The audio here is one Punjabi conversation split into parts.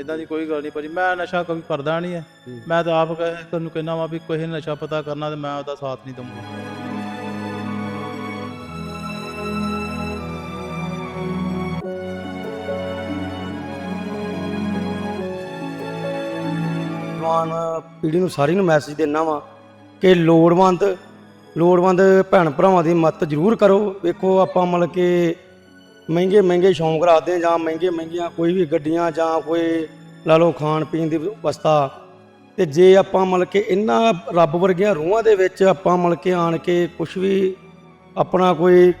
ਇਦਾਂ ਦੀ ਕੋਈ ਗੱਲ ਨਹੀਂ ਭਾਜੀ। ਮੈਂ ਨਸ਼ਾ ਕਦੀ ਕਰਦਾ ਨਹੀਂ ਹੈ। ਮੈਂ ਤਾਂ ਆਪ ਕਹਿ- ਤੁਹਾਨੂੰ ਕਹਿੰਦਾ ਵਾਂ ਵੀ ਕੋਈ ਨਸ਼ਾ ਪਤਾ ਕਰਨਾ ਤੇ ਮੈਂ ਉਹਦਾ ਸਾਥ ਨਹੀਂ ਦਊਂਗਾ। ਜਵਾਨ ਪੀੜ੍ਹੀ ਨੂੰ ਸਾਰੀ ਨੂੰ ਮੈਸੇਜ ਦੇਣਾ ਵਾ ਕਿ ਲੋੜਵੰਦ ਲੋੜਵੰਦ ਭੈਣ ਭਰਾਵਾਂ ਦੀ ਮਦਦ ਜ਼ਰੂਰ ਕਰੋ। ਵੇਖੋ ਆਪਾਂ ਮਤਲਬ ਕਿ ਮਹਿੰਗੇ ਮਹਿੰਗੇ ਸ਼ੌਂਕ ਰੱਖਦੇ ਜਾਂ ਮਹਿੰਗੇ ਮਹਿੰਗੀਆਂ ਕੋਈ ਵੀ ਗੱਡੀਆਂ ਜਾਂ ਕੋਈ ਲਾ ਲਓ ਖਾਣ ਪੀਣ ਦੀ ਵਸਤਾ ਤੇ ਜੇ ਆਪਾਂ ਮਤਲਬ ਕਿ ਇਹਨਾਂ ਰੱਬ ਵਰਗੀਆਂ ਰੂਹਾਂ ਦੇ ਵਿੱਚ ਆਪਾਂ ਮਤਲਬ ਕਿ ਆਣ ਕੇ ਕੁਝ ਵੀ ਆਪਣਾ ਕੋਈ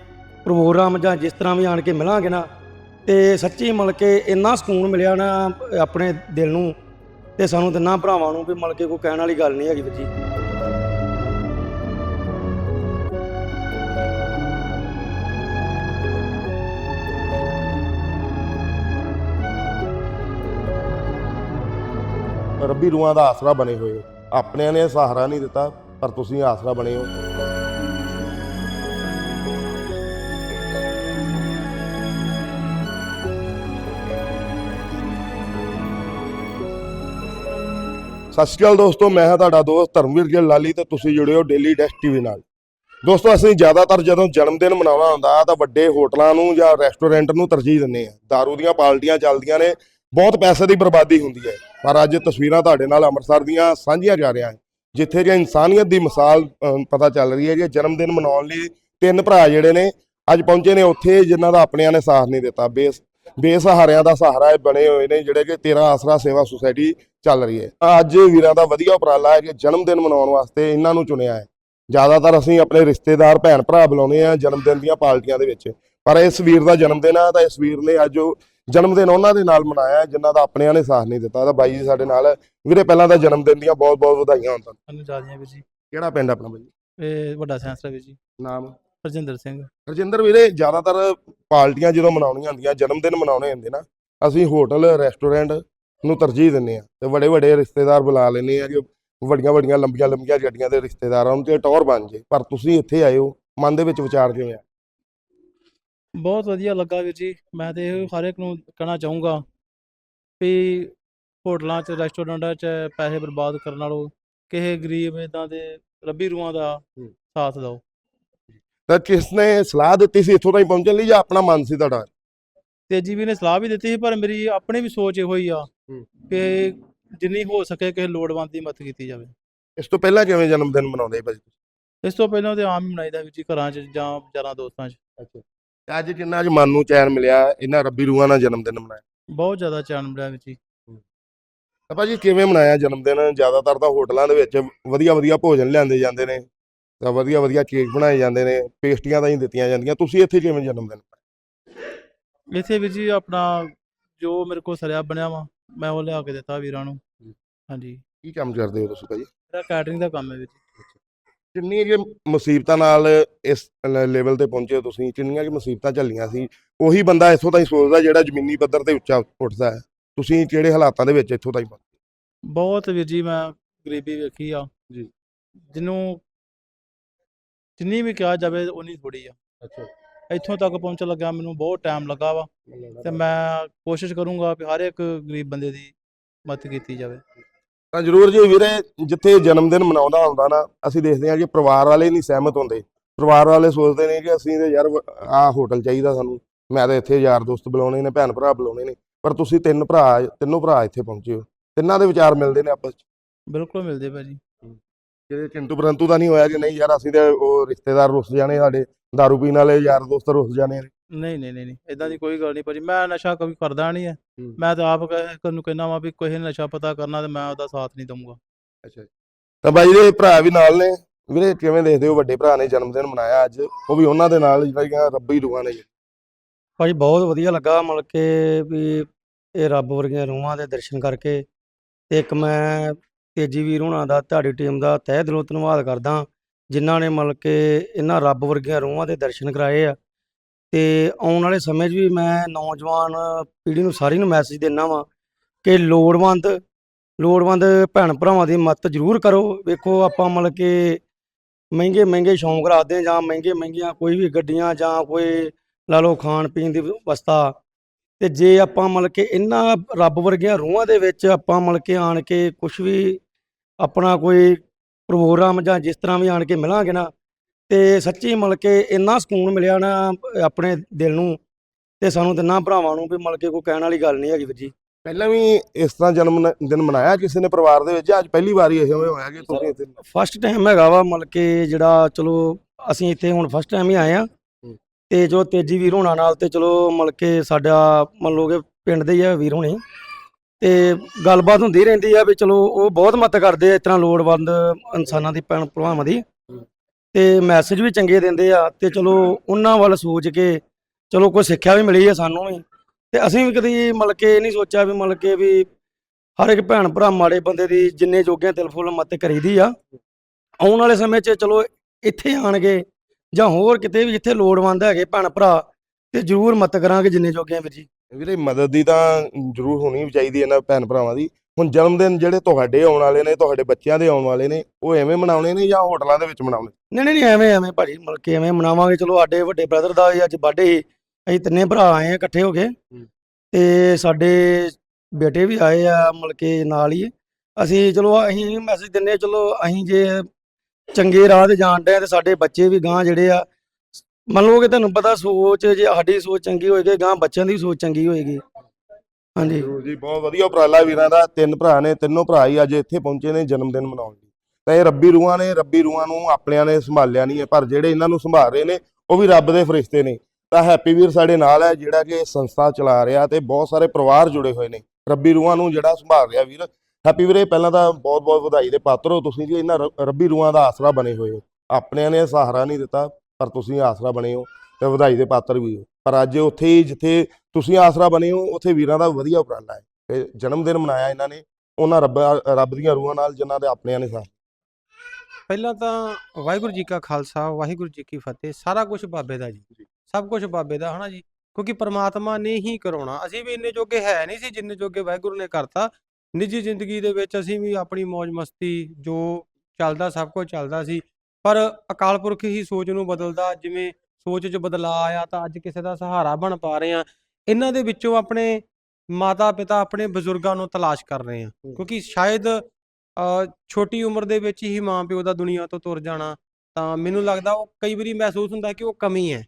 ਪ੍ਰੋਗਰਾਮ ਜਾਂ ਜਿਸ ਤਰ੍ਹਾਂ ਵੀ ਆਣ ਕੇ ਮਿਲਾਂਗੇ ਨਾ, ਤੇ ਸੱਚੀ ਮਤਲਬ ਕਿ ਇੰਨਾ ਸਕੂਨ ਮਿਲਿਆ ਨਾ ਆਪਣੇ ਦਿਲ ਨੂੰ ਤੇ ਸਾਨੂੰ ਤਿੰਨਾਂ ਭਰਾਵਾਂ ਨੂੰ ਵੀ ਮਤਲਬ ਕਿ ਕੋਈ ਕਹਿਣ ਵਾਲੀ ਗੱਲ ਨਹੀਂ ਹੈਗੀ ਵੀਰ ਰੱਬੀ ਰੂਹਾਂ ਦਾ ਆਸਰਾ ਬਣੇ ਹੋਏ ਹੋ। ਆਪਣਿਆਂ ਨੇ ਸਹਾਰਾ ਨਹੀਂ ਦਿੱਤਾ, ਪਰ ਤੁਸੀਂ ਆਸਰਾ ਬਣੇ ਹੋ। ਸਤਿ ਸ਼੍ਰੀ ਅਕਾਲ ਦੋਸਤੋ, ਮੈਂ ਹਾਂ ਤੁਹਾਡਾ ਦੋਸਤ ਧਰਮਵੀਰ ਗਿੱਲ ਲਾਲੀ ਤੇ ਤੁਸੀਂ ਜੁੜੇ ਹੋ ਡੇਲੀ ਡੈਸਕ ਟੀਵੀ ਨਾਲ। ਦੋਸਤੋ, ਅਸੀਂ ਜ਼ਿਆਦਾਤਰ ਜਦੋਂ ਜਨਮ ਦਿਨ ਮਨਾਉਣਾ ਹੁੰਦਾ, ਤਾਂ ਵੱਡੇ ਹੋਟਲਾਂ ਨੂੰ ਜਾਂ ਰੈਸਟੋਰੈਂਟ ਨੂੰ ਤਰਜੀਹ ਦਿੰਦੇ ਆ ਦਾਰੂ ਦੀਆਂ ਪਾਰਟੀਆਂ ਚੱਲਦੀਆਂ ਨੇ ਬਹੁਤ ਪੈਸੇ ਦੀ ਬਰਬਾਦੀ ਹੁੰਦੀ ਹੈ। ਪਰ ਅੱਜ ਤਸਵੀਰਾਂ ਤੁਹਾਡੇ ਨਾਲ ਅੰਮ੍ਰਿਤਸਰ ਦੀਆਂ ਸਾਂਝੀਆਂ ਜਾ ਰਹੀਆਂ ਜਿੱਥੇ ਕਿ ਇਨਸਾਨੀਅਤ ਦੀ ਮਿਸਾਲ ਪਤਾ ਚੱਲ ਰਹੀ ਹੈ ਕਿ ਜਨਮ ਦਿਨ ਮਨਾਉਣ ਲਈ ਤਿੰਨ ਭਰਾ ਜਿਹੜੇ ਨੇ, ਅੱਜ ਪਹੁੰਚੇ ਨੇ ਉੱਥੇ, ਜਿਨ੍ਹਾਂ ਦਾ ਆਪਣਿਆਂ ਨੇ ਸਾਥ ਨਹੀਂ ਦਿੱਤਾ। ਬੇਸ, ਬੇਸਹਾਰਿਆਂ ਦਾ ਸਹਾਰਾ ਬਣੇ ਹੋਏ ਨੇ, ਜਿਹੜੇ ਕਿ 13 ਆਸਰਾ ਸੇਵਾ ਸੁਸਾਇਟੀ ਚੱਲ ਰਹੀ ਹੈ। ਅੱਜ ਵੀਰਾਂ ਦਾ ਵਧੀਆ ਉਪਰਾਲਾ ਹੈ ਕਿ ਜਨਮ ਦਿਨ ਮਨਾਉਣ ਵਾਸਤੇ ਇਹਨਾਂ ਨੂੰ ਚੁਣਿਆ ਹੈ। ਜ਼ਿਆਦਾਤਰ ਅਸੀਂ ਆਪਣੇ ਰਿਸ਼ਤੇਦਾਰ ਭੈਣ ਭਰਾ ਬੁਲਾਉਂਦੇ ਆ ਜਨਮ ਦਿਨ ਦੀਆਂ ਪਾਰਟੀਆਂ ਦੇ ਵਿੱਚ। ਪਰ ਇਸ ਵੀਰ ਦਾ ਜਨਮ ਦਿਨ ਆ, ਤਾਂ ਇਸ ਵੀਰ ਨੇ ਅੱਜ ਜਨਮ ਦਿਨ ਉਹਨਾਂ ਦੇ ਨਾਲ ਮਨਾਇਆ ਜਿਨ੍ਹਾਂ ਦਾ ਆਪਣਿਆਂ ਨੇ ਸਾਥ ਨਹੀਂ ਦਿੱਤਾ। ਤਾਂ ਬਾਈ ਜੀ ਸਾਡੇ ਨਾਲ ਵੀਰੇ ਪਹਿਲਾਂ ਤਾਂ ਜਨਮ ਦਿਨ ਦੀਆਂ ਬਹੁਤ ਬਹੁਤ ਵਧਾਈਆਂ ਹੋਣ ਤੁਹਾਨੂੰ। ਸਾਨੂੰ ਜਿਆਦੀਆਂ ਵੀਰ ਜੀ। ਕਿਹੜਾ ਪਿੰਡ ਆਪਣਾ ਬਾਈ ਇਹ ਵੱਡਾ ਸੈਂਸਰ ਵੀਰ ਜੀ। ਨਾਮ? ਰਜਿੰਦਰ ਸਿੰਘ। ਰਜਿੰਦਰ ਵੀਰੇ ਜ਼ਿਆਦਾਤਰ ਪਾਰਟੀਆਂ ਜਦੋਂ ਮਨਾਉਣੀਆਂ ਹੁੰਦੀਆਂ ਜਨਮ ਦਿਨ ਮਨਾਉਣੇ ਹੁੰਦੇ ਨਾ ਅਸੀਂ ਹੋਟਲ ਰੈਸਟੋਰੈਂਟ ਨੂੰ ਤਰਜੀਹ ਦਿੰਦੇ ਆ ਤੇ ਵੱਡੇ ਵੱਡੇ ਰਿਸ਼ਤੇਦਾਰ ਬੁਲਾ ਲੈਂਦੇ ਆ ਕਿ ਵੱਡੀਆਂ ਵੱਡੀਆਂ ਲੰਬੀਆਂ ਲੰਬੀਆਂ ਗੱਡੀਆਂ ਦੇ ਰਿਸ਼ਤੇਦਾਰਾਂ ਨੂੰ ਤੇ ਟੌਰ ਬਣ ਜੇ। ਪਰ ਤੁਸੀਂ ਇੱਥੇ ਆਏ ਹੋ ਮਨ ਦੇ ਵਿੱਚ ਵਿਚਾਰ ਕਿਵੇਂ ਆ? ਬਹੁਤ ਵਧੀਆ ਲੱਗਾ ਵੀਰ ਜੀ ਮੈਂ ਤੇ ਇਹ ਹਰ ਇੱਕ ਨੂੰ ਕਹਿਣਾ ਚਾਹੂੰਗਾ ਵੀ ਹੋਟਲਾਂ 'ਚ ਰੈਸਟੋਰੈਂਟਾਂ 'ਚ ਪੈਸੇ ਬਰਬਾਦ ਕਰਨ ਨਾਲੋਂ ਕਿਸੇ ਗਰੀਬ ਇਦਾਂ ਦੇ ਰੱਬੀ ਰੂਹਾਂ ਦਾ। ਸਾਥ ਦਿਓ। ਤਾਂ ਕਿਸ ਨੇ ਸਲਾਹ ਦਿੱਤੀ ਸੀ ਇੱਥੋਂ ਤਾਈਂ ਪਹੁੰਚਣ ਲਈ ਜਾਂ ਆਪਣਾ ਮਨ ਸੀ ਤੁਹਾਡਾ? ਤੇਜੀ ਵੀ ਨੇ ਸਲਾਹ ਵੀ ਦਿੱਤੀ ਸੀ ਪਰ ਮੇਰੀ ਆਪਣੀ ਵੀ ਸੋਚ ਇਹੋ ਹੀ ਆ ਹੂੰ। ਕਿ ਜਿੰਨੀ ਹੋ ਸਕੇ ਕਿਸੇ ਲੋੜਵੰਦ ਦੀ ਮਦਦ ਕੀਤੀ ਜਾਵੇ। ਇਸ ਤੋਂ ਪਹਿਲਾਂ ਕਿਵੇਂ ਜਨਮ ਦਿਨ ਮਨਾਉਂਦੇ ਭਾਜੀ ਇਸ ਤੋਂ ਪਹਿਲਾਂ ਤੇ ਆਮ ਹੀ ਮਨਾਈਦਾ ਵੀਰ ਜੀ ਘਰਾਂ 'ਚ ਜਾਂ ਯਾਰਾਂ ਦੋਸਤਾਂ 'ਚ। ਅੱਛਾ। ਤੇ ਅੱਜ ਜਿੰਨਾ ਅੱਜ ਮਨ ਨੂੰ ਚੈਨ ਮਿਲਿਆ ਇਹਨਾਂ ਰੱਬੀ ਰੂਹਾਂ ਨਾਲ ਜਨਮ ਦਿਨ ਮਨਾਇਆ। ਬਹੁਤ ਜ਼ਿਆਦਾ ਮਿਲਿਆ ਵੀਰ ਜੀ। ਤਾਂ ਭਾਜੀ ਕਿਵੇਂ ਮਨਾਇਆ ਜਨਮ ਦਿਨ? ਜ਼ਿਆਦਾਤਰ ਤਾਂ ਹੋਟਲਾਂ ਦੇ ਵਿੱਚ ਵਧੀਆ ਵਧੀਆ ਭੋਜਨ ਲਿਆਂਦੇ ਜਾਂਦੇ ਨੇ ਤਾਂ ਵਧੀਆ ਵਧੀਆ ਕੇਕ ਬਣਾਏ ਜਾਂਦੇ ਨੇ ਪੇਸਟੀਆਂ ਤਾਂ ਹੀ ਦਿੱਤੀਆਂ ਜਾਂਦੀਆਂ। ਤੁਸੀਂ ਇੱਥੇ ਕਿਵੇਂ ਜਨਮ ਦਿਨ ਇੱਥੇ ਵੀਰ ਜੀ ਆਪਣਾ ਜੋ ਮੇਰੇ ਕੋਲ ਸਰਿਆ ਬਣਿਆ ਵਾ ਮੈਂ ਉਹ ਲਿਆ ਕੇ ਦਿੱਤਾ ਵੀਰਾਂ ਨੂੰ। ਹਾਂਜੀ। ਕੀ ਕੰਮ ਕਰਦੇ ਹੋ ਤੁਸੀਂ ਭਾਜੀ? ਮੇਰਾ ਕੈਟਰਿੰਗ ਦਾ ਕੰਮ ਹੈ ਵੀਰ ਜੀ। ਕਿੰਨੀਆਂ ਕਿ ਮੁਸੀਬਤਾਂ ਨਾਲ ਇਸ ਲੈਵਲ ਤੇ ਪਹੁੰਚੇ ਤੁਸੀਂ ਕਿੰਨੀਆਂ ਕਿ ਮੁਸੀਬਤਾਂ ਝੱਲੀਆਂ ਸੀ ਉਹੀ ਬੰਦਾ ਇੱਥੋਂ ਤਾਈਂ ਸੋਚਦਾ ਜਿਹੜਾ ਜ਼ਮੀਨੀ ਪੱਧਰ ਤੇ ਉੱਚਾ ਉੱਠਦਾ ਹੈ। ਤੁਸੀਂ ਕਿਹੜੇ ਹਾਲਾਤਾਂ ਦੇ ਵਿੱਚ ਇੱਥੋਂ ਤਾਈਂ ਪਹੁੰਚੇ? ਬਹੁਤ ਵੀਰ ਜੀ ਮੈਂ ਗਰੀਬੀ ਵੇਖੀ ਆ। ਜੀ। ਜਿਹਨੂੰ ਜਿੰਨੀ ਵੀ ਕਿਹਾ ਜਾਵੇ ਉਨੀ ਥੋੜੀ ਆ। ਅੱਛਾ। ਇੱਥੋਂ ਤੱਕ ਪਹੁੰਚਣ ਲੱਗਾ ਮੈਨੂੰ ਬਹੁਤ ਟਾਈਮ ਲੱਗਾ ਵਾ। ਤੇ ਮੈਂ ਕੋਸ਼ਿਸ਼ ਕਰੂੰਗਾ ਕਿ ਹਰ ਇੱਕ ਗਰੀਬ ਬੰਦੇ ਦੀ ਮਦਦ ਕੀਤੀ ਜਾਵੇ। ਤਾਂ ਜ਼ਰੂਰ ਜੀ ਵੀਰੇ ਜਿੱਥੇ ਜਨਮ ਦਿਨ ਮਨਾਉਂਦਾ ਹੁੰਦਾ ਨਾ ਅਸੀਂ ਦੇਖਦੇ ਹਾਂ ਕਿ ਪਰਿਵਾਰ ਵਾਲੇ ਨਹੀਂ ਸਹਿਮਤ ਹੁੰਦੇ। ਪਰਿਵਾਰ ਵਾਲੇ ਸੋਚਦੇ ਨੇ ਕਿ ਅਸੀਂ ਤੇ ਯਾਰ ਆਹ ਹੋਟਲ ਚਾਹੀਦਾ ਸਾਨੂੰ। ਮੈਂ ਤਾਂ ਇੱਥੇ ਯਾਰ ਦੋਸਤ ਬੁਲਾਉਣੇ ਨੇ ਭੈਣ ਭਰਾ ਬੁਲਾਉਣੇ ਨੇ ਪਰ ਤੁਸੀਂ ਤਿੰਨ ਭਰਾ ਤਿੰਨੋਂ ਭਰਾ ਇੱਥੇ ਪਹੁੰਚੇ ਹੋ। ਤਿੰਨਾਂ ਦੇ ਵਿਚਾਰ ਮਿਲਦੇ ਨੇ ਆਪਸ ਚ। ਬਿਲਕੁਲ ਮਿਲਦੇ ਭਾਜੀ। ਜਿਹੜੇ ਕਿੰਤੂ ਪਰੰਤੂ ਤਾਂ ਨਹੀਂ ਹੋਇਆ ਕਿ ਨਹੀਂ ਯਾਰ ਅਸੀਂ ਤੇ ਉਹ ਰਿਸ਼ਤੇਦਾਰ ਰੁੱਸ ਜਾਣੇ ਸਾਡੇ ਦਾਰੂ ਪੀਣ ਵਾਲੇ ਯਾਰ ਦੋਸਤ ਰੁੱਸ ਜਾਣੇ ਨੇ। ਨਹੀਂ ਨਹੀਂ ਨਹੀਂ ਨਹੀਂ ਇਦਾਂ ਦੀ ਕੋਈ ਗੱਲ ਨਹੀਂ ਭਾਜੀ ਮੈਂ ਨਸ਼ਾ ਕਦੀ ਕਰਦਾ ਨਹੀਂ ਹੈ ਹੂੰ। ਮੈਂ ਤਾਂ ਆਪ ਕਹਿ- ਤੁਹਾਨੂੰ ਕਹਿੰਦਾ ਵਾਂ ਵੀ ਕੋਈ ਨਸ਼ਾ ਪਤਾ ਕਰਨਾ ਤੇ ਮੈਂ ਉਹਦਾ ਸਾਥ ਨਹੀਂ ਦਊਂਗਾ। ਅੱਛਾ ਤਾਂ ਬਾਈ ਦੇ ਭਰਾ ਵੀ ਨਾਲ ਨੇ। ਵੀਰੇ ਕਿਵੇਂ ਦੇਖਦੇ ਹੋ ਵੱਡੇ ਭਰਾ ਨੇ ਜਨਮ ਦਿਨ ਮਨਾਇਆ ਅੱਜ? ਉਹ ਵੀ ਉਹਨਾਂ ਦੇ ਨਾਲ ਜਿਹੜੀਆਂ ਰੱਬੀ ਰੂਹਾਂ ਨੇ। ਭਾਜੀ ਬਹੁਤ ਵਧੀਆ ਲੱਗਾ ਮਤਲਬ ਕਿ ਵੀ ਇਹ ਰੱਬ ਵਰਗੀਆਂ ਰੂਹਾਂ ਦੇ ਦਰਸ਼ਨ ਕਰਕੇ। ਤੇ ਇੱਕ ਮੈਂ ਤੇਜੀ ਵੀਰ ਹੋਣਾ ਦਾ ਤੁਹਾਡੀ ਟੀਮ ਦਾ ਤਹਿ ਦਿਲੋਂ ਧੰਨਵਾਦ ਕਰਦਾ। ਜਿਨ੍ਹਾਂ ਨੇ ਮਤਲਬ ਕਿ ਇਹਨਾਂ ਰੱਬ ਵਰਗੀਆਂ ਰੂਹਾਂ ਦੇ ਦਰਸ਼ਨ ਕਰਾਏ ਆ। ਤੇ ਆਉਣ ਵਾਲੇ ਸਮੇਂ 'ਚ ਵੀ ਮੈਂ ਨੌਜਵਾਨ ਪੀੜ੍ਹੀ ਨੂੰ ਸਾਰੀ ਨੂੰ ਮੈਸੇਜ ਦੇਣਾ ਵਾਂ ਕਿ ਲੋੜਵੰਦ ਲੋੜਵੰਦ ਭੈਣ ਭਰਾਵਾਂ ਦੀ ਮਦਦ ਜ਼ਰੂਰ ਕਰੋ। ਵੇਖੋ ਆਪਾਂ ਮਤਲਬ ਕਿ ਮਹਿੰਗੇ ਮਹਿੰਗੇ ਸ਼ੌਂਕ ਰੱਖਦੇ ਹਾਂ ਜਾਂ ਮਹਿੰਗੇ, ਮਹਿੰਗੀਆਂ ਕੋਈ ਵੀ ਗੱਡੀਆਂ ਜਾਂ ਕੋਈ ਲਾ ਲਓ ਖਾਣ ਪੀਣ ਦੀ ਵਸਤਾ ਤੇ ਜੇ ਆਪਾਂ ਮਤਲਬ ਕਿ ਇਹਨਾਂ ਰੱਬ ਵਰਗੀਆਂ ਰੂਹਾਂ ਦੇ ਵਿੱਚ ਆਪਾਂ ਮਤਲਬ ਕਿ ਆਣ ਕੇ ਕੁਝ ਵੀ ਆਪਣਾ ਕੋਈ ਪ੍ਰੋਗਰਾਮ ਜਾਂ ਜਿਸ ਤਰ੍ਹਾਂ ਵੀ ਆਣ ਕੇ ਮਿਲਾਂਗੇ ਨਾ ਤੇ ਸੱਚੀ ਮਤਲਬ ਕਿ ਇੰਨਾ ਸਕੂਨ ਮਿਲਿਆ ਨਾ ਆਪਣੇ ਦਿਲ ਨੂੰ ਤੇ ਸਾਨੂੰ ਤਿੰਨਾਂ ਭਰਾਵਾਂ ਨੂੰ ਵੀ ਮਤਲਬ ਕਿ ਕੋਈ ਕਹਿਣ ਵਾਲੀ ਗੱਲ ਨਹੀਂ ਹੈਗੀ ਵੀਰ ਜੀ। ਪਹਿਲਾਂ ਵੀ ਇਸ ਤਰ੍ਹਾਂ ਜਨਮ ਦਿਨ ਮਨਾਇਆ ਕਿਸੇ ਨੇ ਪਰਿਵਾਰ ਦੇ ਵਿੱਚ? ਅੱਜ ਪਹਿਲੀ ਵਾਰੀ ਇਹ ਹੋਇਆ ਕਿ ਤੁਸੀਂ ਇੱਥੇ ਫਸਟ ਟਾਈਮ ਹੈਗਾ ਵਾ ਮਤਲਬ ਕਿ ਜਿਹੜਾ ਚਲੋ ਅਸੀਂ ਇੱਥੇ ਹੁਣ ਫਸਟ ਟਾਈਮ ਹੀ ਆਏ ਆ। ਤੇ ਜੋ ਤੇਜੀ ਵੀਰ ਹੋਣਾ ਨਾਲ ਤੇ ਚਲੋ ਮਤਲਬ ਕਿ ਸਾਡਾ ਮੰਨ ਲਓ ਕਿ ਪਿੰਡ ਦੇ ਹੀ ਆ ਵੀਰ ਹੋਣੀ। ਤੇ ਗੱਲਬਾਤ ਹੁੰਦੀ ਰਹਿੰਦੀ ਆ ਵੀ ਚਲੋ ਉਹ ਬਹੁਤ ਮਦਦ ਕਰਦੇ ਆ ਇਸ ਤਰ੍ਹਾਂ ਲੋੜਵੰਦ ਇਨਸਾਨਾਂ ਦੀ ਭੈਣ ਭਰਾਵਾਂ ਦੀ। ਤੇ ਮੈਸੇਜ ਵੀ ਚੰਗੇ ਦਿੰਦੇ ਆ ਤੇ ਚਲੋ ਉਹਨਾਂ ਵੱਲ ਸੋਚ ਕੇ ਚਲੋ ਕੋਈ ਸਿੱਖਿਆ ਵੀ ਮਿਲੀ ਆ ਸਾਨੂੰ ਵੀ। ਤੇ ਅਸੀਂ ਵੀ ਕਦੀ ਮਤਲਬ ਕਿ ਇਹ ਨਹੀਂ ਸੋਚਿਆ ਵੀ ਮਤਲਬ ਕਿ ਵੀ ਹਰ ਇੱਕ ਭੈਣ ਭਰਾ ਮਾੜੇ ਬੰਦੇ ਦੀ ਜਿੰਨੇ ਜੋਗਿਆਂ ਦਿਲ ਫੁੱਲ ਮੱਤ ਕਰੀਦੀ ਆ। ਆਉਣ ਵਾਲੇ ਸਮੇਂ 'ਚ ਚਲੋ ਇੱਥੇ ਆਣਗੇ ਜਾਂ ਹੋਰ ਕਿਤੇ ਵੀ ਜਿੱਥੇ ਲੋੜਵੰਦ ਹੈਗੇ ਭੈਣ ਭਰਾ ਤੇ ਜ਼ਰੂਰ ਮਤ ਕਰਾਂਗੇ ਜਿੰਨੇ ਜੋਗਿਆਂ ਵੀਰ ਜੀ। ਵੀਰੇ ਮਦਦ ਦੀ ਤਾਂ ਜ਼ਰੂਰ ਹੋਣੀ ਵੀ ਚਾਹੀਦੀ ਇਹਨਾਂ ਭੈਣ ਭਰਾਵਾਂ ਦੀ। ਹੁਣ ਜਨਮ ਦਿਨ ਜਿਹੜੇ ਤੁਹਾਡੇ ਆਉਣ ਵਾਲੇ ਨੇ ਤੁਹਾਡੇ ਬੱਚਿਆਂ ਦੇ ਆਉਣ ਵਾਲੇ ਨੇ ਉਹ ਐਵੇਂ ਮਨਾਉਣੇ ਨੇ ਜਾਂ ਹੋਟਲਾਂ ਦੇ ਵਿੱਚ ਮਨਾਉਣੇ? ਨਹੀਂ ਨਹੀਂ ਨਹੀਂ, ਐਵੇਂ ਐਵੇਂ ਭਾਜੀ ਮਤਲਬ ਕਿ ਐਵੇਂ ਮਨਾਵਾਂਗੇ। ਚਲੋ ਸਾਡੇ ਵੱਡੇ ਬ੍ਰਦਰ ਦਾ ਅੱਜ ਬਰਥਡੇ ਸੀ। ਅਸੀਂ ਤਿੰਨੇ ਭਰਾ ਆਏ ਆ ਇਕੱਠੇ ਹੋ ਕੇ। ਤੇ ਸਾਡੇ ਬੇਟੇ ਵੀ ਆਏ ਆ ਮਤਲਬ ਕਿ ਨਾਲ ਹੀ। ਅਸੀਂ ਚਲੋ ਅਸੀਂ ਮੈਸੇਜ ਦਿੰਨੇ ਆ, ਚਲੋ ਅਸੀਂ ਜੇ ਚੰਗੇ ਰਾਹ ਤੇ ਜਾਣ ਡਏ ਆ ਤੇ ਸਾਡੇ ਬੱਚੇ ਵੀ ਗਾਂ ਜਿਹੜੇ ਆ ਮੰਨ ਲਓ ਕਿ ਤੁਹਾਨੂੰ ਪਤਾ ਸੋਚ ਜੇ ਸਾਡੀ ਸੋਚ ਚੰਗੀ ਹੋਏਗੀ ਗਾਂ ਬੱਚਿਆਂ ਦੀ ਵੀ ਸੋਚ ਚੰਗੀ ਹੋਏਗੀ। ਹਾਂਜੀ। ਜ਼ਰੂਰ ਜੀ, ਬਹੁਤ ਵਧੀਆ ਉਪਰਾਲਾ ਵੀਰਾਂ ਦਾ। ਤਿੰਨ ਭਰਾ ਨੇ, ਤਿੰਨੋਂ ਭਰਾ ਹੀ ਅੱਜ ਇੱਥੇ ਪਹੁੰਚੇ ਨੇ ਜਨਮ ਦਿਨ ਮਨਾਉਣ ਲਈ। ਤਾਂ ਇਹ ਰੱਬੀ ਰੂਹਾਂ ਨੇ, ਰੱਬੀ ਰੂਹਾਂ ਨੂੰ ਆਪਣਿਆਂ ਨੇ ਸੰਭਾਲਿਆ ਨਹੀਂ ਹੈ, ਪਰ ਜਿਹੜੇ ਇਹਨਾਂ ਨੂੰ ਸੰਭਾਲ ਰਹੇ ਨੇ, ਉਹ ਵੀ ਰੱਬ ਦੇ ਫਰਿਸ਼ਤੇ ਨੇ। ਤਾਂ ਹੈਪੀ ਵੀਰ ਸਾਡੇ ਨਾਲ ਹੈ, ਜਿਹੜਾ ਕਿ ਇਹ ਸੰਸਥਾ ਚਲਾ ਰਿਹਾ ਤੇ ਬਹੁਤ ਸਾਰੇ ਪਰਿਵਾਰ ਜੁੜੇ ਹੋਏ ਨੇ। ਰੱਬੀ ਰੂਹਾਂ ਨੂੰ ਜਿਹੜਾ ਸੰਭਾਲ ਰਿਹਾ ਵੀਰ। ਹੈਪੀ ਵੀਰੇ, ਪਹਿਲਾਂ ਤਾਂ ਬਹੁਤ ਬਹੁਤ ਵਧਾਈ ਦੇ ਪਾਤਰ ਹੋ ਤੁਸੀਂ ਜੀ, ਇਹਨਾਂ ਰ- ਰੱਬੀ ਰੂਹਾਂ ਦਾ ਆਸਰਾ ਬਣੇ ਹੋਏ ਹੋ। ਆਪਣਿਆਂ ਨੇ ਸਹਾਰਾ ਨਹੀਂ ਦਿੱਤਾ, ਪਰ ਤੁਸੀਂ ਆਸਰਾ ਬਣੇ ਹੋ ਤੇ ਵਧਾਈ ਦੇ ਪਾਤਰ ਵੀ ਹੋ। ਪਰ ਅੱਜ ਉੱਥੇ ਜਿੱਥੇ ਤੁਸੀਂ ਆਸਰਾ ਬਣੇ ਹੋ ਉੱਥੇ ਵੀਰਾਂ ਦਾ ਵਧੀਆ ਉਪਰਾਲਾ ਹੈ। ਤੇ ਜਨਮ ਦਿਨ ਮਨਾਇਆ ਇਹਨਾਂ ਨੇ ਉਹਨਾਂ ਰੱਬ ਰੱਬ ਦੀਆਂ ਰੂਹਾਂ ਨਾਲ ਜਿਨ੍ਹਾਂ ਦੇ ਆਪਣਿਆਂ ਨੇ ਸਾਥ ਪਹਿਲਾਂ ਤਾਂ ਵਾਹਿਗੁਰੂ ਜੀ ਕਾ ਖਾਲਸਾ ਵਾਹਿਗੁਰੂ ਜੀ ਕੀ ਫਤਿਹ ਸਾਰਾ ਕੁਝ ਬਾਬੇ ਦਾ ਜੀ। ਸਭ ਕੁਝ ਬਾਬੇ ਦਾ ਹਨਾ ਜੀ? ਕਿਉਂਕਿ ਪ੍ਰਮਾਤਮਾ ਨੇ ਹੀ ਕਰਾਉਣਾ। ਅਸੀਂ ਵੀ ਇੰਨੇ ਜੋਗੇ ਹੈ ਨਹੀਂ ਸੀ ਜਿੰਨੇ ਜੋਗੇ ਵਾਹਿਗੁਰੂ ਨੇ ਕਰਤਾ। ਨਿੱਜੀ ਜ਼ਿੰਦਗੀ ਦੇ ਵਿੱਚ ਅਸੀਂ ਵੀ ਆਪਣੀ ਮौज ਮਸਤੀ ਜੋ ਚੱਲਦਾ ਸਭ ਕੁਝ ਚੱਲਦਾ ਸੀ। ਪਰ ਅਕਾਲ ਪੁਰਖ ਹੀ ਸੋਚ ਨੂੰ ਬਦਲਦਾ ਜਿਵੇਂ ਸੋਚ 'ਚ ਬਦਲਾਅ ਆਇਆ ਤਾਂ ਅੱਜ ਕਿਸੇ ਦਾ ਸਹਾਰਾ ਬਣ ਪਾ ਰਹੇ ਆ ਇਹਨਾਂ ਦੇ ਵਿੱਚੋਂ ਆਪਣੇ ਮਾਤਾ ਪਿਤਾ ਆਪਣੇ ਬਜ਼ੁਰਗਾਂ ਨੂੰ ਤਲਾਸ਼ ਕਰ ਰਹੇ ਆ ਕਿਉਂਕਿ ਸ਼ਾਇਦ ਛੋਟੀ ਉਮਰ ਦੇ ਵਿੱਚ ਹੀ ਮਾਂ ਪਿਓ ਦਾ ਦੁਨੀਆ ਤੋਂ ਤੁਰ ਜਾਣਾ ਤਾਂ ਮੈਨੂੰ ਲੱਗਦਾ ਉਹ ਕਈ ਵਾਰੀ ਮਹਿਸੂਸ ਹੁੰਦਾ ਕਿ ਉਹ ਕਮੀ ਹੈ।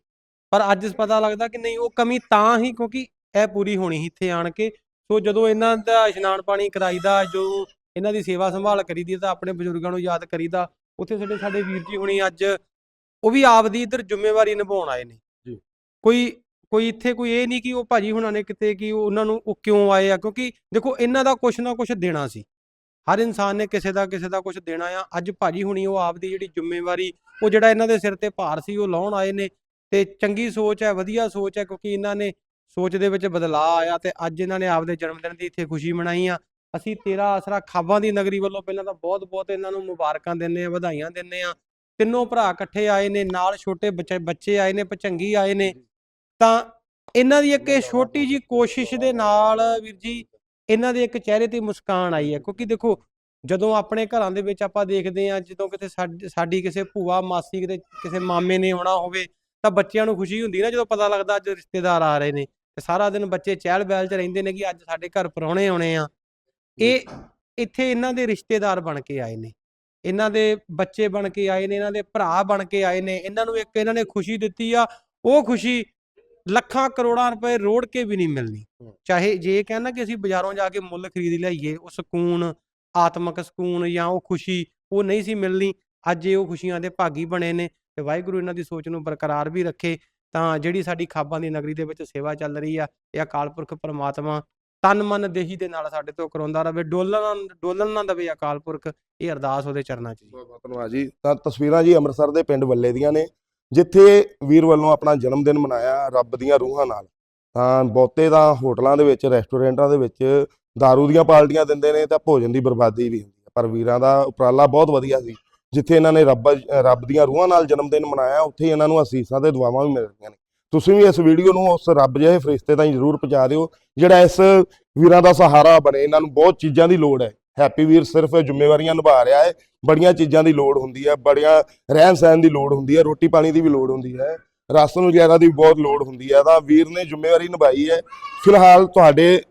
ਪਰ ਅੱਜ ਪਤਾ ਲੱਗਦਾ ਕਿ ਨਹੀਂ ਉਹ ਕਮੀ ਤਾਂ ਹੀ ਕਿਉਂਕਿ ਇਹ ਪੂਰੀ ਹੋਣੀ ਸੀ ਇੱਥੇ ਆਣ ਕੇ। ਸੋ ਜਦੋਂ ਇਹਨਾਂ ਦਾ ਇਸ਼ਨਾਨ ਪਾਣੀ ਕਰਾਈਦਾ ਜੋ ਇਹਨਾਂ ਦੀ ਸੇਵਾ ਸੰਭਾਲ ਕਰੀਦੀ ਤਾਂ ਆਪਣੇ ਬਜ਼ੁਰਗਾਂ ਨੂੰ ਯਾਦ ਕਰੀਦਾ ਉੱਥੇ ਸਾਡੇ ਸਾਡੇ ਵੀਰ ਜੀ ਹੁਣੀ ਅੱਜ ਉਹ ਵੀ ਆਪਦੀ ਇੱਧਰ ਜ਼ਿੰਮੇਵਾਰੀ ਨਿਭਾਉਣ ਆਏ ਨੇ। ਜੀ। ਕੋਈ ਕੋਈ ਇੱਥੇ ਕੋਈ ਇਹ ਨਹੀਂ ਕਿ ਉਹ ਭਾਜੀ ਹੁਣਾਂ ਨੇ ਕਿਤੇ ਕਿ ਉਹ ਉਹਨਾਂ ਨੂੰ ਉਹ ਕਿਉਂ ਆਏ ਆ? ਕਿਉਂਕਿ ਦੇਖੋ ਇਹਨਾਂ ਦਾ ਕੁਛ ਨਾ ਕੁਛ ਦੇਣਾ ਸੀ। ਹਰ ਇਨਸਾਨ ਨੇ ਕਿਸੇ ਦਾ ਕਿਸੇ ਦਾ ਕੁਝ ਦੇਣਾ ਆ। ਅੱਜ ਭਾਜੀ ਹੁਣੀ ਉਹ ਆਪਦੀ ਜਿਹੜੀ ਜ਼ਿੰਮੇਵਾਰੀ ਉਹ ਜਿਹੜਾ ਇਹਨਾਂ ਦੇ ਸਿਰ ਤੇ ਭਾਰ ਸੀ ਉਹ ਲਾਉਣ ਆਏ ਨੇ ਤੇ ਚੰਗੀ ਸੋਚ ਹੈ ਵਧੀਆ ਸੋਚ ਹੈ ਕਿਉਂਕਿ ਇਹਨਾਂ ਨੇ ਸੋਚ ਦੇ ਵਿੱਚ ਬਦਲਾਅ ਆਇਆ ਤੇ ਅੱਜ ਇਹਨਾਂ ਨੇ ਆਪਦੇ ਜਨਮ ਦਿਨ ਦੀ ਇੱਥੇ ਖੁਸ਼ੀ ਮਨਾਈ ਆ। ਅਸੀਂ ਤੇਰਾ ਆਸਰਾ ਖਾਬਾਂ ਦੀ ਨਗਰੀ ਵੱਲੋਂ ਪਹਿਲਾਂ ਤਾਂ ਬਹੁਤ ਬਹੁਤ ਇਹਨਾਂ ਨੂੰ ਮੁਬਾਰਕਾਂ ਦਿੰਦੇ ਆ ਵਧਾਈਆਂ ਦਿੰਦੇ ਆ ਤਿੰਨੋਂ ਭਰਾ ਇਕੱਠੇ ਆਏ ਨੇ, ਨਾਲ ਛੋਟੇ ਬੱਚੇ ਬੱਚੇ ਆਏ ਨੇ ਭਚੰਗੀ ਆਏ ਨੇ। ਤਾਂ ਇਹਨਾਂ ਦੀ ਇੱਕ ਇਹ ਛੋਟੀ ਜੀ ਕੋਸ਼ਿਸ਼ ਦੇ ਨਾਲ ਵੀਰ ਜੀ, ਇਹਨਾਂ ਦੇ ਇੱਕ ਚਿਹਰੇ ਤੇ ਮੁਸਕਾਨ ਆਈ ਹੈ। ਕਿਉਂਕਿ ਦੇਖੋ, ਜਦੋਂ ਆਪਣੇ ਘਰਾਂ ਦੇ ਵਿੱਚ ਆਪਾਂ ਦੇਖਦੇ ਆ ਜਦੋਂ ਕਿਤੇ ਸਾਡੀ ਸਾਡੀ ਕਿਸੇ ਭੂਆ ਮਾਸੀ ਕਿਤੇ, ਕਿਸੇ ਮਾਮੇ ਨੇ ਆਉਣਾ ਹੋਵੇ, ਤਾਂ ਬੱਚਿਆਂ ਨੂੰ ਖੁਸ਼ੀ ਹੁੰਦੀ ਨਾ ਜਦੋਂ ਪਤਾ ਲੱਗਦਾ ਅੱਜ ਰਿਸ਼ਤੇਦਾਰ ਆ ਰਹੇ ਨੇ। ਤੇ ਸਾਰਾ ਦਿਨ ਬੱਚੇ ਚਹਿਲ ਬਹਿਲ 'ਚ ਰਹਿੰਦੇ ਨੇ ਕਿ ਅੱਜ ਸਾਡੇ ਘਰ ਪਰੌਣੇ ਆਉਣੇ ਆ। ਇਹ, ਇੱਥੇ ਇਹਨਾਂ ਦੇ ਰਿਸ਼ਤੇਦਾਰ ਬਣ ਕੇ ਆਏ ਨੇ। ਇਹਨਾਂ ਦੇ ਬੱਚੇ ਬਣ ਕੇ ਆਏ ਨੇ ਇਹਨਾਂ ਦੇ ਭਰਾ ਬਣ ਕੇ ਆਏ ਨੇ ਇਹਨਾਂ ਨੂੰ ਇੱਕ ਇਹਨਾਂ ਨੇ ਖੁਸ਼ੀ ਦਿੱਤੀ ਆ ਉਹ ਖੁਸ਼ੀ ਲੱਖਾਂ ਕਰੋੜਾਂ ਰੁਪਏ ਰੋੜ ਕੇ ਵੀ ਨਹੀਂ ਮਿਲਣੀ। ਚਾਹੇ ਜੇ ਇਹ ਕਹਿਣਾ ਕਿ ਅਸੀਂ ਬਾਜ਼ਾਰੋਂ ਜਾ ਕੇ ਮੁੱਲ ਖਰੀਦ ਲਿਆਈਏ ਉਹ ਸਕੂਨ ਆਤਮਿਕ ਸਕੂਨ ਜਾਂ ਉਹ ਖੁਸ਼ੀ ਉਹ ਨਹੀਂ ਸੀ ਮਿਲਣੀ ਅੱਜ ਇਹ ਉਹ ਖੁਸ਼ੀਆਂ ਦੇ ਭਾਗੀ ਬਣੇ ਨੇ ਤੇ ਵਾਹਿਗੁਰੂ ਇਹਨਾਂ ਦੀ ਸੋਚ ਨੂੰ ਬਰਕਰਾਰ ਵੀ ਰੱਖੇ ਤਾਂ ਜਿਹੜੀ ਸਾਡੀ ਖਾਬਾਂ ਦੀ ਨਗਰੀ ਦੇ ਵਿੱਚ ਸੇਵਾ ਚੱਲ ਰਹੀ ਆ ਇਹ ਅਕਾਲ ਪੁਰਖ ਪ੍ਰਮਾਤਮਾ ਤਨ ਮਨ ਦੇਹੀ ਦੇ ਨਾਲ ਸਾਡੇ ਤੋਂ ਕਰਾਉਂਦਾ ਰਵੇ, ਡੋਲਣ ਡੋਲਣ ਨਾ ਦਵੇ ਅਕਾਲ ਪੁਰਖ ਇਹ ਅਰਦਾਸ ਉਹਦੇ ਚਰਨਾਂ 'ਚ ਜੀ। ਬਹੁਤ ਬਹੁਤ ਧੰਨਵਾਦ ਜੀ। ਤਾਂ ਤਸਵੀਰਾਂ ਜੀ ਅੰਮ੍ਰਿਤਸਰ ਦੇ ਪਿੰਡ ਵੱਲੇ ਦੀਆਂ ਨੇ, ਜਿੱਥੇ ਵੀਰ ਵੱਲੋਂ ਆਪਣਾ ਜਨਮ ਦਿਨ ਮਨਾਇਆ ਰੱਬ ਦੀਆਂ ਰੂਹਾਂ ਨਾਲ। ਤਾਂ ਬਹੁਤੇ ਤਾਂ ਹੋਟਲਾਂ ਦੇ ਵਿੱਚ, ਰੈਸਟੋਰੈਂਟਾਂ ਦੇ ਵਿੱਚ दारू ਦੀਆਂ ਪਾਲਟੀਆਂ ਦਿੰਦੇ ਨੇ, ਤਾਂ ਭੋਜਨ ਦੀ ਬਰਬਾਦੀ ਵੀ ਹੁੰਦੀ ਹੈ ਪਰ ਵੀਰਾਂ ਦਾ ਉਪਰਾਲਾ ਬਹੁਤ ਵਧੀਆ ਸੀ, ਜਿੱਥੇ ਇਹਨਾਂ ਨੇ ਰੱਬ ਰੱਬ ਦੀਆਂ ਰੂਹਾਂ ਨਾਲ ਜਨਮ ਦਿਨ ਮਨਾਇਆ, ਉੱਥੇ ਇਹਨਾਂ ਨੂੰ ਅਸੀਸਾਂ ਤੇ ਦੁਆਵਾਂ ਵੀ ਮਿਲ ਰਹੀਆਂ ਨੇ। ਤੁਸੀਂ ਵੀ ਇਸ ਵੀਡੀਓ ਨੂੰ ਉਸ ਰੱਬ ਜਿਹੇ ਫਰਿਸ਼ਤੇ ਤਾਈਂ ਜ਼ਰੂਰ ਪਹੁੰਚਾ ਦਿਓ, ਜਿਹੜਾ ਇਸ ਵੀਰਾਂ ਦਾ ਸਹਾਰਾ ਬਣੇ। ਇਹਨਾਂ ਨੂੰ ਬਹੁਤ ਚੀਜ਼ਾਂ ਦੀ ਲੋੜ ਹੈ। ਹੈਪੀ ਵੀਰ ਸਿਰਫ ਜ਼ਿੰਮੇਵਾਰੀਆਂ ਨਿਭਾ ਰਿਹਾ ਹੈ। ਬੜੀਆਂ ਚੀਜ਼ਾਂ ਦੀ ਲੋੜ ਹੁੰਦੀ ਹੈ। ਬੜੀਆਂ ਰਹਿਣ ਸਹਿਣ ਦੀ ਲੋੜ ਹੁੰਦੀ ਹੈ। ਰੋਟੀ ਪਾਣੀ ਦੀ ਵੀ ਲੋੜ ਹੁੰਦੀ ਹੈ। ਰਾਸ਼ਨ ਵਗੈਰਾ ਦੀ ਬਹੁਤ ਲੋੜ ਹੁੰਦੀ ਹੈ। ਤਾਂ ਵੀਰ ਨੇ ਜ਼ਿੰਮੇਵਾਰੀ ਨਿਭਾਈ ਹੈ। ਫਿਲਹਾਲ ਤੁਹਾਡੇ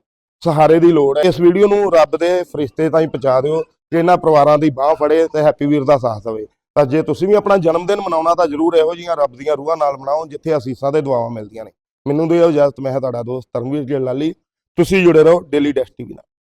ਸਹਾਰੇ ਦੀ ਲੋੜ ਹੈ। ਇਸ ਵੀਡੀਓ ਨੂੰ ਰੱਬ ਦੇ ਫਰਿਸ਼ਤੇ ਤਾਈਂ ਪਹੁੰਚਾ ਦਿਓ। ਕਿ ਇਹਨਾਂ ਪਰਿਵਾਰਾਂ ਦੀ ਬਾਹ ਫੜੇ ਤੇ ਹੈਪੀ ਵੀਰ ਦਾ ਸਾਥ ਦੇਵੇ। ਤਾਂ ਜੇ ਤੁਸੀਂ ਵੀ ਆਪਣਾ ਜਨਮ ਦਿਨ ਮਨਾਉਣਾ ਤਾਂ ਜਰੂਰ ਇਹੋ ਜਿਹੀਆਂ ਰੱਬ ਦੀਆਂ ਰੂਹਾਂ ਨਾਲ ਮਨਾਓ, ਜਿੱਥੇ ਅਸੀਸਾਂ ਤੇ ਦੁਆਵਾਂ ਮਿਲਦੀਆਂ ਨੇ। ਮੈਨੂੰ ਦਿਓ ਇਜਾਜ਼ਤ, ਮੈਂ ਹਾਂ ਤੁਹਾਡਾ ਦੋਸਤ ਧਰਮਵੀਰ ਜੀ ਲਾਲੀ। ਤੁਸੀਂ ਜੁੜੇ ਰਹੋ ਡੇਲੀ ਡੈਸਟ ਟੀਵੀ ਨਾਲ।